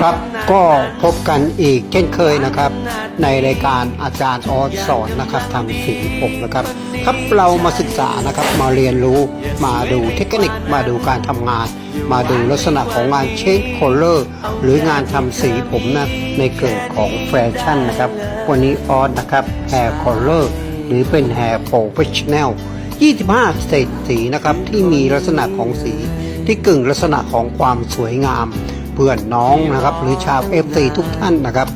ครับก็พบกันอีกเช่นเคยนะครับ ในรายการอาจารย์ออสสอนนะครับทำสีผมนะครับ ครับเรามาศึกษานะครับมาเรียนรู้มาดูเทคนิคมาดูการทำงาน มาดูลักษณะของงานเชคโคลเลอร์หรืองานทำสีผมนะในเกิดของแฟชั่นนะครับ วันนี้ออสนะครับแฮร์คอลเลอร์หรือเป็นแฮร์โปรเฟชชั่นแนล25เศษสีนะครับที่มีลักษณะของสีที่กึ่งลักษณะของความสวยงาม เพื่อนน้องนะครับ หรือชาวเอฟซีทุกท่านนะครับ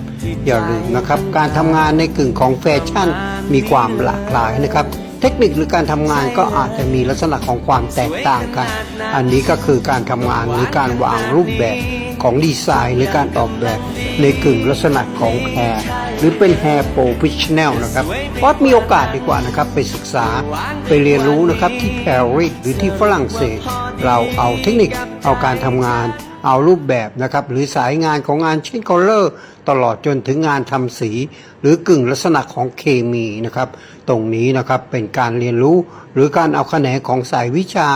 อย่าลืมนะครับ การทำงานในกึ่งของแฟชั่น มีความหลากหลายนะครับ เทคนิคหรือการทำงานก็อาจจะมีลักษณะของความแตกต่างกัน อันนี้ก็คือการทำงานหรือการวางรูปแบบของดีไซน์หรือการออกแบบในกึ่งลักษณะของแฮร์หรือเป็นแฮร์โปรฟชชั่นแนลนะครับออสมีโอกาสดีกว่านะครับ ไปศึกษาไปเรียนรู้นะครับที่ปารีสหรือที่ฝรั่งเศส เราเอาเทคนิคเอาการทำงาน เอารูปแบบนะครับหรือสายงานของงานเช่นคอลเลอร์ตลอดจนถึงงานทำสี หรือกึ่งลักษณะของเคมีนะครับตรงนี้นะครับเป็นการเรียนรู้ หรือการเอาแขนงของสายวิชา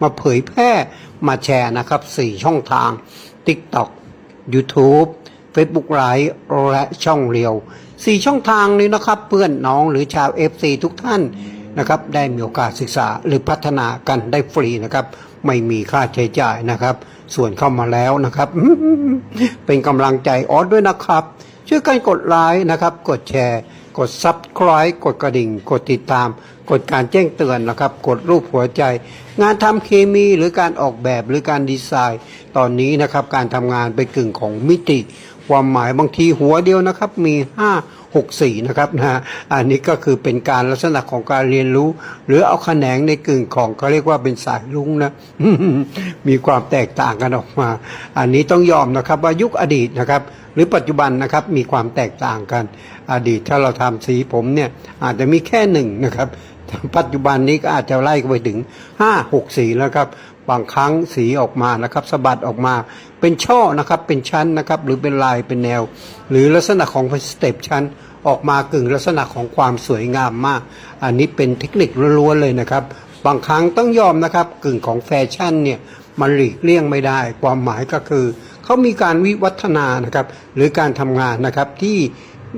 มาเผยแพร่มาแชร์นะครับ 4 ช่องทาง TikTok YouTube Facebook Live และช่องเรียว 4 ช่องทางนี้นะครับเพื่อนน้องหรือชาว FC ทุกท่านนะครับได้มีโอกาสศึกษาหรือพัฒนากันได้ฟรีนะครับ ไม่มีค่าใช้จ่ายนะครับ ส่วนเข้ามาแล้วนะครับ เป็นกำลังใจออสด้วยนะครับ ช่วยกันกดไลค์นะครับ กดแชร์ กด Subscribe กดกระดิ่ง กดติดตาม กดการแจ้งเตือนนะครับ กดรูปหัวใจ งานทำเคมีหรือการออกแบบหรือการดีไซน์ ตอนนี้นะครับ การทำงานไปกึ่งของมิติ ความหมายบางทีหัวเดียวนะครับมี 5 6 4นะครับนะฮะอันนี้ก็คือเป็นการลักษณะของการเรียนรู้ หรือเอาแขนงในกึ่งของเขาเรียกว่าเป็นสายลุงนะมีความแตกต่างกันออกมา อันนี้ต้องยอมนะครับว่ายุคอดีตนะครับ หรือปัจจุบันนะครับมีความแตกต่างกัน อดีตถ้าเราทำสีผมเนี่ยอาจจะมีแค่หนึ่งนะครับปัจจุบันนี้ก็อาจจะไล่ไปถึง 5 6สีแล้วครับ บางครั้งสีออกมานะครับสะบัดออกมา เป็นช่อนะครับเป็นชั้นนะครับหรือเป็นลายเป็นแนว หรือลักษณะของสเต็ปชั้นออกมากึ่งลักษณะของความสวยงามมาก อันนี้เป็นเทคนิคล้วนๆเลยนะครับ บางครั้งต้องยอมนะครับกึ่งของแฟชั่นเนี่ยมันหลีกเลี่ยงไม่ได้ ความหมายก็คือ เขามีการวิวัฒนานะครับหรือการทำงานนะครับที่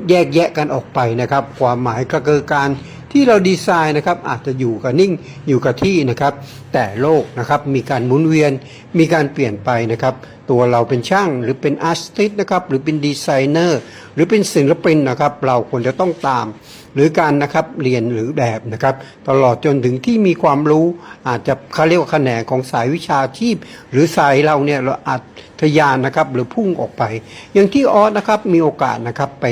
แยกแยะกันออกไปนะครับ ความหมายก็คือการ ที่เราดีไซน์นะครับอาจจะอยู่กับนิ่งอยู่กับที่นะครับ แต่โลกนะครับมีการหมุนเวียนมีการเปลี่ยนไปนะครับ ตัวเราเป็นช่างหรือเป็นอาร์ติสนะครับหรือเป็นดีไซเนอร์หรือเป็นศิลปินนะครับเราควรจะต้องตาม หรือการนะครับเรียนหรือแบบนะครับ ตลอดจนถึงที่มีความรู้อาจจะเขาเรียกว่าแขนงของสายวิชาชีพ หรือสายเราเนี่ยเราอาจทะยานนะครับหรือพุ่งออกไป อย่างที่ออสนะครับมีโอกาสนะครับไป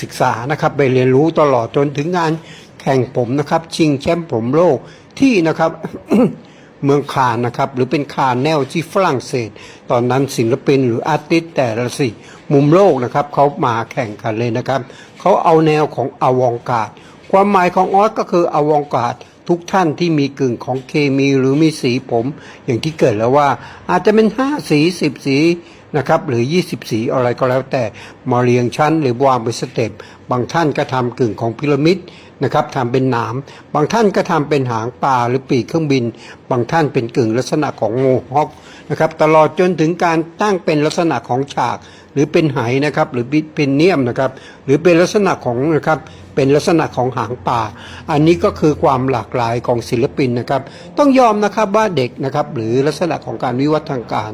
ศึกษานะครับไปเรียนรู้ตลอดจนถึงงาน แข่งผมนะครับชิงแชมป์ผมโลกที่นะครับเมืองคานนะครับ หรือเป็นคานแนวที่ฝรั่งเศส ตอนนั้นศิลปินหรืออาร์ติสแต่ละสิมุมโลกนะครับเขามาแข่งกันเลยนะครับเขาเอาแนวของอวองการดความหมายของออสก็คืออวองการดทุกท่านที่มีกึ่งของเคมีหรือมีสีผม อย่างที่เกิดแล้วว่า อาจจะเป็น 5 สี 10 สีนะครับหรือ 20 สีอะไรก็แล้วแต่มาเรียงชั้นหรือวางเป็นสเต็ปบางท่านก็ทำกึ่งของพีระมิด นะครับทำเป็นหนาม บางท่านก็ทำเป็นหางปลาหรือปีกเครื่องบิน บางท่านเป็นกึ่งลักษณะของโมฮอคนะครับตลอดจนถึงการตั้งเป็นลักษณะของฉาก หรือเป็นไหนะครับหรือเป็นเนียมนะครับหรือเป็นลักษณะของนะครับเป็นลักษณะของหางป่า อันนี้ก็คือความหลากหลายของศิลปินนะครับ ต้องยอมนะครับว่าเด็กนะครับหรือลักษณะของการวิวัฒนาการ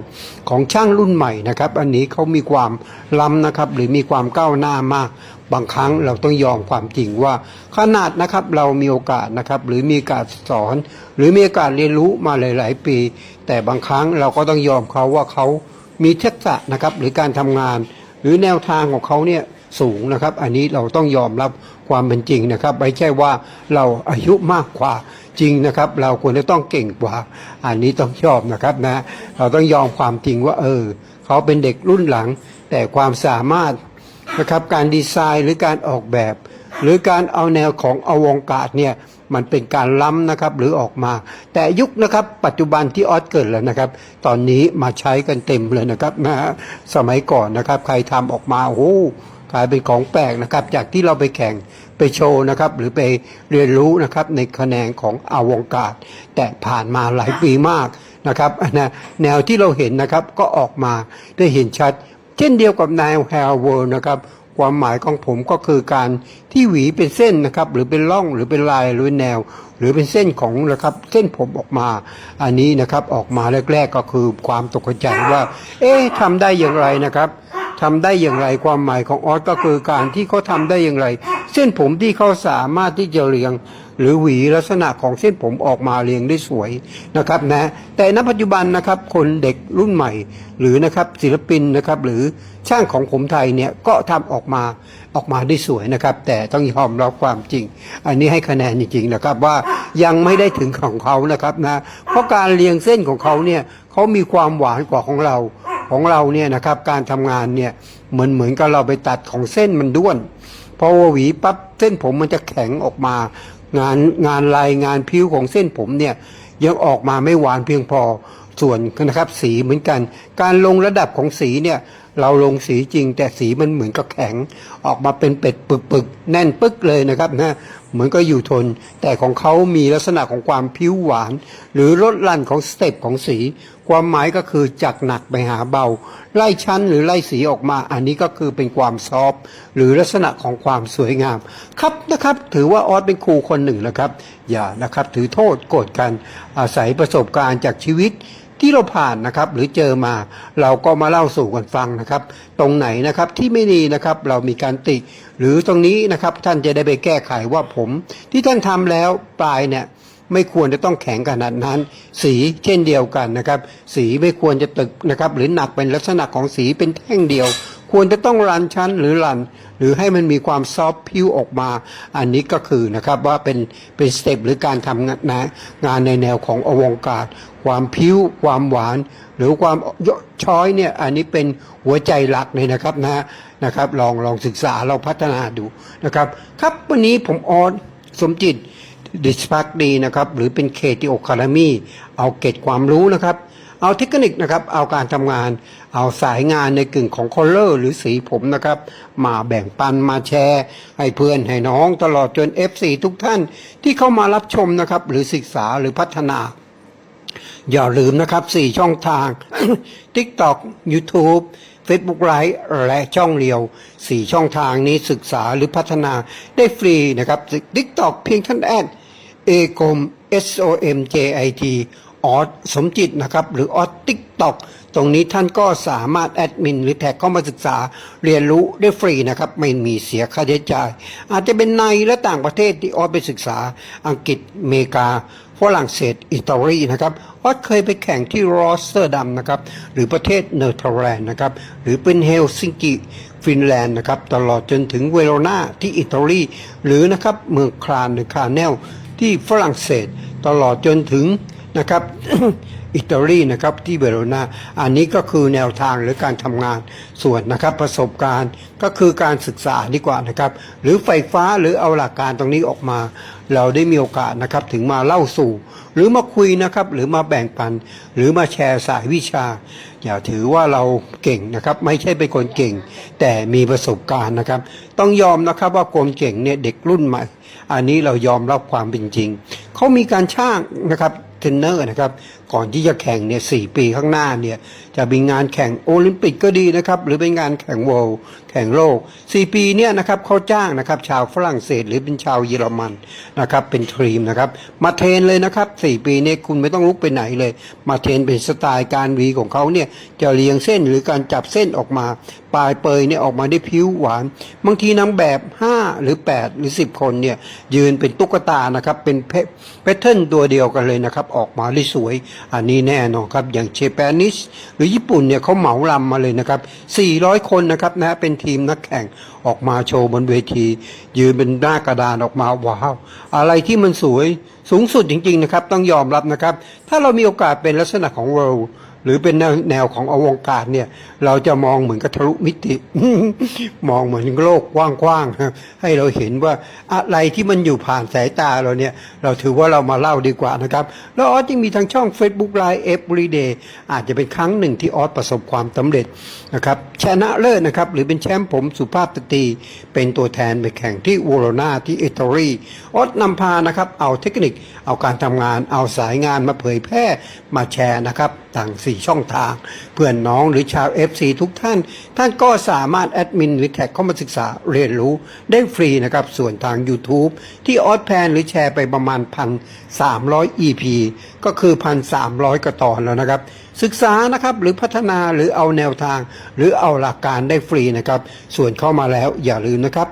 ของช่างรุ่นใหม่นะครับ อันนี้เขามีความล้ำนะครับหรือมีความก้าวหน้ามากบางครั้งเราต้องยอมความจริงว่า ขนาดนะครับเรามีโอกาสนะครับหรือมีการสอน หรือมีการเรียนรู้มาหลาย ๆ ปี แต่บางครั้งเราก็ต้องยอมเขาว่าเขามีทักษะนะครับหรือการทำงาน หรือแนวทางของเขาเนี่ยสูงนะครับ อันนี้เราต้องยอมรับความเป็นจริงนะครับ ไม่ใช่ว่าเราอายุมากกว่าจริงนะครับ เราควรจะต้องเก่งกว่า อันนี้ต้องยอมนะครับนะเราต้องยอมความจริงว่า เออ เขาเป็นเด็กรุ่นหลัง แต่ความสามารถนะครับการดีไซน์หรือการออกแบบ หรือการเอาแนวของอวงการเนี่ย มันเป็นการล้ำนะครับหรือออกมา แต่ยุคนะครับปัจจุบันที่ออสเกิดแล้วนะครับ ตอนนี้มาใช้กันเต็มเลยนะครับนะฮะสมัยก่อนนะครับ ใครทำออกมาโอ้กลายเป็นของแปลกนะครับ จากที่เราไปแข่งไปโชว์นะครับ หรือไปเรียนรู้นะครับในคะแนนของอวงการแต่ผ่านมาหลายปีมากนะครับนะแนวที่เราเห็นนะครับก็ออกมาได้เห็นชัด เช่นเดียวกับแนวแฮร์เวิร์นะครับ ความหมายของผมก็คือการที่หวีเป็นเส้นนะครับ หรือเป็นร่องหรือเป็นลายหรือแนว หรือเป็นเส้นของนะครับ เส้นผมออกมา อันนี้นะครับออกมาแรก ๆ ก็คือความตกใจว่า เอ๊ะทำได้อย่างไรนะครับทำได้อย่างไรความหมายของออสก็คือการที่เขาทำได้อย่างไร เส้นผมที่เขาสามารถที่จะเรียง หรือหวีลักษณะของเส้นผมออกมาเรียงได้สวยนะครับนะแต่ณปัจจุบันนะครับคนเด็กรุ่นใหม่ หรือนะครับศิลปินนะครับหรือช่างของผมไทยเนี่ยก็ทำออกมาออกมาได้สวยนะครับ แต่ต้องยอมรับความจริง อันนี้ให้คะแนนจริงๆนะครับว่ายังไม่ได้ถึงของเขานะครับนะเพราะการเรียงเส้นของเขาเนี่ยเขามีความหวานกว่าของเราของเราเนี่ยนะครับการทำงานเนี่ยเหมือนเหมือนกับเราไปตัดของเส้นมันด้วนพอหวีปั๊บเส้นผมมันจะแข็งออกมา งานงานลายงานผิวของเส้นผมเนี่ยยังออกมาไม่หวานเพียงพอส่วนนะครับสีเหมือนกัน การลงระดับของสีเนี่ยเราลงสีจริงแต่สีมันเหมือนกับแข็ง ออกมาเป็นเป็ดปึกๆแน่นปึ๊กเลยนะครับนะ เหมือนก็อยู่ทน แต่ของเขามีลักษณะของความผิวหวาน หรือลดลั่นของสเต็ปของสี ความหมายก็คือจากหนักไปหาเบา ไล่ชั้นหรือไล่สีออกมา อันนี้ก็คือเป็นความซอฟหรือลักษณะของความสวยงาม ครับนะครับ ถือว่าออสเป็นครูคนหนึ่งแล้วครับ อย่านะครับ ถือโทษโกรธกันอาศัยประสบการณ์จากชีวิต ที่เราผ่านนะครับหรือเจอมา เราก็มาเล่าสู่กันฟังนะครับ ตรงไหนนะครับที่ไม่ดีนะครับเรามีการติ หรือตรงนี้นะครับท่านจะได้ไปแก้ไขว่าผม ที่ท่านทำแล้วปลายเนี่ยไม่ควรจะต้องแข็งขนาดนั้น สีเช่นเดียวกันนะครับ สีไม่ควรจะตึกนะครับหรือหนักเป็นลักษณะของสีเป็นแท่งเดียว ควรจะต้องรันชั้นหรือรัน หรือให้มันมีความซอฟพิวออกมา อันนี้ก็คือนะครับว่าเป็นเป็นสเต็ปหรือการทำงานงานในแนวของอวงการ ความพิวความหวาน หรือความช้อยเนี่ยอันนี้เป็นหัวใจหลักเลยนะครับนะนะครับลองลองศึกษาลองพัฒนาดูนะครับครับวันนี้ผมออนสมจิตดิสพักดีนะครับหรือเป็นเคทีโอคารามีเอาเกร็ดความรู้นะครับ เอาเทคนิคนะครับ เอาการทำงาน เอาสายงานในกึ่งของคอลเลอร์หรือสีผมนะครับ มาแบ่งปันมาแชร์ ให้เพื่อนให้น้องตลอดจน FC ทุกท่านที่เข้ามารับชมนะครับ หรือศึกษาหรือพัฒนา อย่าลืมนะครับ 4 ช่องทาง TikTok YouTube Facebook Live และช่องเรียว 4 ช่องทางนี้ศึกษาหรือพัฒนาได้ฟรีนะครับ TikTok เพียงท่านแอดเอกม S O M J I T ออสสมจิตนะครับ หรือออสติ๊กตอกตรงนี้ท่านก็สามารถแอดมินหรือแท็กเข้ามาศึกษาเรียนรู้ได้ฟรีนะครับ ไม่มีเสียค่าใช้จ่าย อาจจะเป็นในและต่างประเทศที่ออสไปศึกษาอังกฤษอเมริกาฝรั่งเศสอิตาลีนะครับออสเคยไปแข่งที่รอสเตอร์ดัมนะครับ หรือประเทศเนเธอร์แลนด์นะครับ หรือเป็นเฮลซิงกิฟินแลนด์นะครับ ตลอดจนถึงเวโรนาที่อิตาลี หรือนะครับเมืองคลานหรือคาเนลที่ฝรั่งเศส ตลอดจนถึง นะครับอิตาลีนะครับที่เวโรนาอันนี้ก็คือแนวทางหรือการทำงานส่วนนะครับประสบการณ์ก็คือการศึกษาดีกว่านะครับ หรือไฟฟ้าหรือเอาหลักการตรงนี้ออกมา เราได้มีโอกาสนะครับถึงมาเล่าสู่ หรือมาคุยนะครับหรือมาแบ่งปัน หรือมาแชร์สายวิชา อย่าถือว่าเราเก่งนะครับไม่ใช่เป็นคนเก่ง แต่มีประสบการณ์นะครับ ต้องยอมนะครับว่าคนเก่งเนี่ยเด็กรุ่นใหม่ อันนี้เรายอมรับความเป็นจริงเขามีการช่างนะครับ เทรนเนอร์นะครับ ก่อนที่จะแข่งเนี่ยสปีข้างหน้าเนี่ยจะมีงานแข่งโอลิมปิกก็ดีนะครับ หรือเป็นงานแข่งโวลแข่งโลก 4 ปีเนี่ยนะครับเขาจ้างนะครับชาวฝรั่งเศสหรือเป็นชาวเยอรมันนะครับเป็นทีมนะครับมาเทรนเลยนะครับ 4 ปีนี้คุณไม่ต้องลุกไปไหนเลย มาเทรนเป็นสไตล์การวีของเขาเนี่ยจะเรียงเส้นหรือการจับเส้นออกมา ปลายเปยเนี่ยออกมาได้ผิวหวาน บางทีนางแบบ 5 หรือ 8 หรือ 10 คนเนี่ยยืนเป็นตุ๊กตานะครับเป็นเพแพทเทิร์นตัวเดียวกันเลยนะครับออกมาได้สวยอันนี้แน่นอนครับอย่างเจแปนิสหรือญี่ปุ่นเนี่ยเขาเหมาลำมาเลยนะครับ 400 คนนะครับนะเป็นทีมนักแข่งออกมาโชว์บนเวที ยืนเป็นหน้ากระดานออกมาว้าวอะไรที่มันสวยสูงสุดจริงๆนะครับต้องยอมรับนะครับ ถ้าเรามีโอกาสเป็นลักษณะของ world หรือเป็นแนวแนวของอวงการเนี่ย เราจะมองเหมือนกับทะลุมิติ มองเหมือนโลกกว้างๆให้เราเห็นว่าอะไรที่มันอยู่ผ่านสายตาเราเนี่ย เราถือว่าเรามาเล่าดีกว่านะครับ แล้วออสยังมีทางช่อง Facebook Live Everyday อาจจะเป็นครั้งหนึ่งที่ออสประสบความสำเร็จนะครับชนะเลิศนะครับ หรือเป็นแชมป์ผมสุภาพสตรีเป็นตัวแทนไปแข่งที่วโรนาที่อิตาลีออสนำพานะครับเอาเทคนิค เอาการทำงานเอาสายงานมาเผยแพร่มาแชร์นะครับทาง4ช่องทาง เพื่อนน้องหรือชาว FC ทุกท่าน ท่านก็สามารถแอดมินหรือแท็กเข้ามาศึกษาเรียนรู้ได้ฟรีนะครับ ส่วนทาง YouTube ที่ออสแพนหรือแชร์ไปประมาณ 1,300 EP ก็คือ 1,300กว่าตอนแล้วนะครับ ศึกษานะครับหรือพัฒนาหรือเอาแนวทาง หรือเอาหลักการได้ฟรีนะครับ ส่วนเข้ามาแล้วอย่าลืมนะครับ